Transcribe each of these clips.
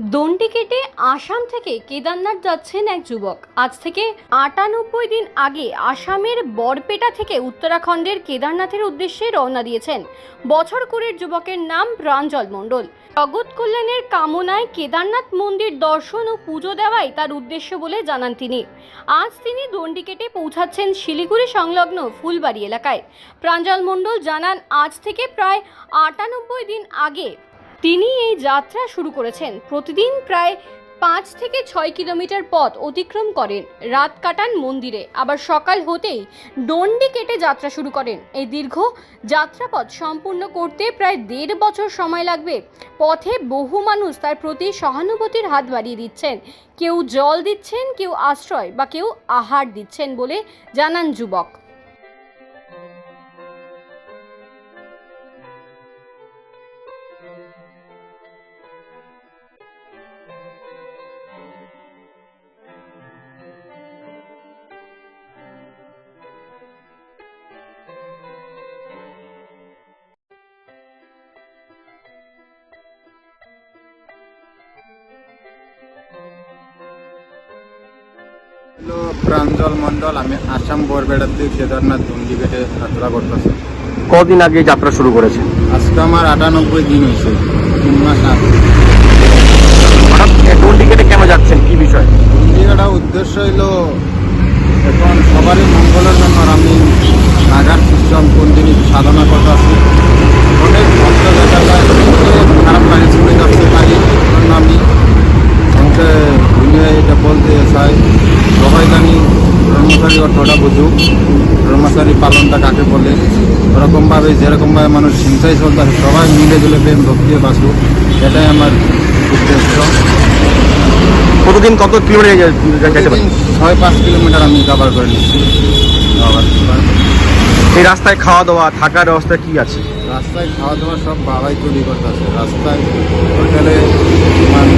দণ্ডি কেটে আসাম থেকে কেদারনাথ যাচ্ছেন এক যুবক। আজ থেকে আটানব্বই দিন আগে আসামের বরপেটা থেকে উত্তরাখণ্ডের কেদারনাথের উদ্দেশ্যে রওনা দিয়েছেন। বছর কুড়ির যুবকের নাম প্রাঞ্জল মণ্ডল। জগৎ কল্যাণের কামনায় কেদারনাথ মন্দির দর্শন ও পুজো দেওয়াই তার উদ্দেশ্য বলে জানান তিনি। আজ তিনি দণ্ডি কেটে পৌঁছাচ্ছেন শিলিগুড়ি সংলগ্ন ফুলবাড়ি এলাকায়। প্রাঞ্জল মণ্ডল জানান, আজ থেকে প্রায় আটানব্বই দিন আগে তিনি এই যাত্রা শুরু করেছেন। প্রতিদিন প্রায় পাঁচ থেকে ছয় কিলোমিটার পথ অতিক্রম করেন। রাত কাটান মন্দিরে, আবার সকাল হতেই ডন্ডি কেটে যাত্রা শুরু করেন। এই দীর্ঘ যাত্রাপথ সম্পূর্ণ করতে প্রায় দেড় বছর সময় লাগবে। পথে বহু মানুষ তার প্রতি সহানুভূতির হাত বাড়িয়ে দিচ্ছেন। কেউ জল দিচ্ছেন, কেউ আশ্রয় বা কেউ আহার দিচ্ছেন বলে জানান যুবক। হলো প্রাঞ্জল মন্ডল আমি আসাম বরবেড়ার দিকে কেদারনাথ ডুন্ডিগেটে যাত্রা করতেছি। কদিন আগে যাত্রা শুরু করেছেন? আজকে আমার আটানব্বই দিন হয়েছে তিন মাস আগে। হঠাৎ কোন যাচ্ছেন? কি বিষয়? উদ্দেশ্য হইল এখন সবারই মঙ্গলের জন্য আমি নাগার সিস্টেম কোন দিনই সাধনা করতেছি। অনেক ভক্ত দেখা যায় খারাপ লাগে শুনে যাচ্ছে পারি জন্য আমি। আমাকে এটা বলতে চাই ব্রহ্মচারী অর্থটা বুঝুক ব্রহ্মচারী পালনটা কাকে বলে? ওরকমভাবে যেরকমভাবে মানুষ হিংসায় চলতেছে সবাই মিলে জুলে প্রেম ভক্তি বাঁচুক এটাই আমার উদ্দেশ্য। প্রতিদিন কত কিলোমিটার যেতে ছয় পাঁচ কিলোমিটার আমি কভার করে নিচ্ছি এই রাস্তায় খাওয়া দাওয়া থাকার ব্যবস্থা কি আছে? রাস্তায় খাওয়া দাওয়া সব বাবাই তৈরি করতেছে। রাস্তায় হোটেলে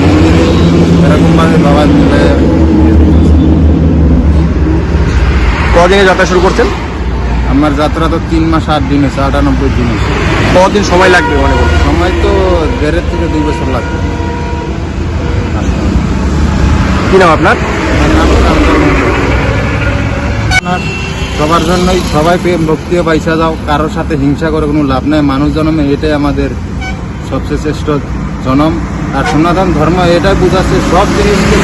মন্দিরে এরকমভাবে বাবা মিলে কদিনে যাত্রা শুরু করছেন? আমার যাত্রা তো তিন মাস আট দিন হয়েছে আটানব্বই দিন হয়েছে। কদিন সময় লাগবে মনে সময় তো দেড়ের থেকে দুই বছর লাগবে। কি নাম আপনার? সবার জন্যই সবাই প্রেম ভক্তিও পাইসা যাও কারোর সাথে হিংসা করে কোনো লাভ নাই। মানুষ জন্মে এটাই আমাদের সবচেয়ে শ্রেষ্ঠ জনম। আর সনাতন ধর্ম এটাই বুঝাচ্ছে, সব জিনিসকে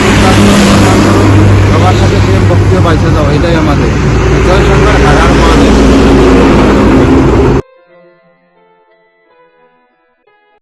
সবার সাথে প্রেম ভক্তিও পাইসা যাও এটাই আমাদের। জয় মহাদেব